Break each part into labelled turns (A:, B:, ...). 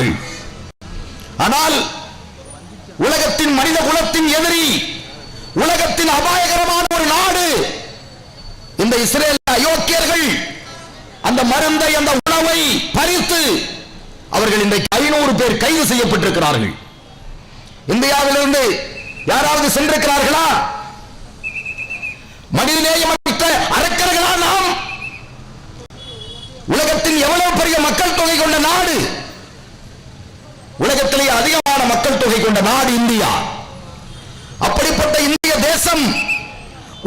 A: இருக்கிறார்கள் ஆனால் உலகத்தின் மனித குலத்தின் எதிரி உலகத்தின் அபாயகரமான ஒரு நாடு இந்த இஸ்ரேல் அயோக்கியர்கள் அந்த மருந்தை அந்த உணவை பறித்து அவர்கள் இன்றைக்கு ஐநூறு பேர் கைது செய்யப்பட்டிருக்கிறார்கள். இந்தியாவிலிருந்து யாராவது சென்றிருக்கிறார்களா? மனிதநேயம் அரக்கர்களா நாம்? உலகத்தின் எவ்வளவு பெரிய மக்கள் தொகை கொண்ட நாடு? மக்கள் தொகை கொண்ட நாடு இந்தியா. அப்படிப்பட்ட இந்திய தேசம்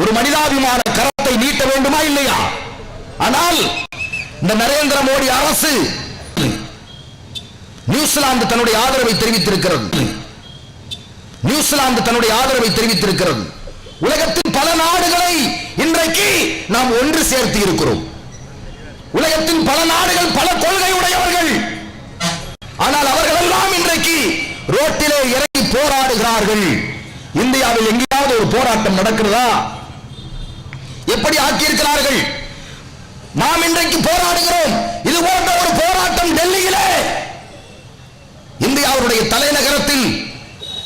A: ஒரு மனிதாபிமான கரத்தை நீட்ட வேண்டுமா இல்லையா? ஆனால் இந்த நரேந்திர மோடி அரசு நியூசிலாந்து தன்னுடைய ஆதரவை தெரிவித்திருக்கிறது. நியூசிலாந்து தன்னுடைய ஆதரவை தெரிவித்திருக்கிறது. உலகத்தின் பல நாடுகளை இன்றைக்கு நாம் ஒன்று சேர்த்து இருக்கிறோம். உலகத்தின் பல நாடுகள் பல கொள்கை உடையவர்கள் ரோட்டிலே இறங்கி போராடுகிறார்கள். இந்தியாவில் எங்கேயாவது ஒரு போராட்டம் நடக்கிறதா? எப்படி ஆக்கியிருக்கிறார்கள்? நாம் இன்றைக்கு போராடுகிறோம். இது போன்ற ஒரு போராட்டம் டெல்லியிலே. இந்தியாவுடைய தலைநகரத்தில்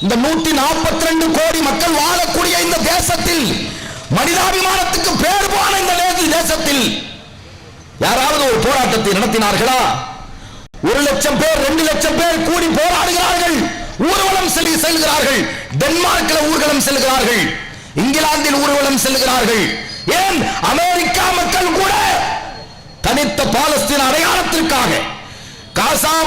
A: இந்த நூத்தி நாற்பத்தி ரெண்டு கோடி மக்கள் வாழக்கூடிய இந்த தேசத்தில் மனிதாபிமானத்துக்கு பேர் போன இந்த தேசத்தில்? யாராவது ஒரு போராட்டத்தை நடத்தினார்களா? ஒரு லட்சம் பேர் ரெண்டு லட்சம் பேர் கூடி போராடுகிறார்கள். ஊர்வலம் செல்லி செல்கிறார்கள். டென்மார்க்கில் ஊர்வலம் செல்கிறார்கள். இங்கிலாந்தில் ஊர்வலம் செல்கிறார்கள். ஏன்? அமெரிக்கா மக்கள் கூட தனித்த பாலஸ்தீன் அடையாளத்திற்காக காசா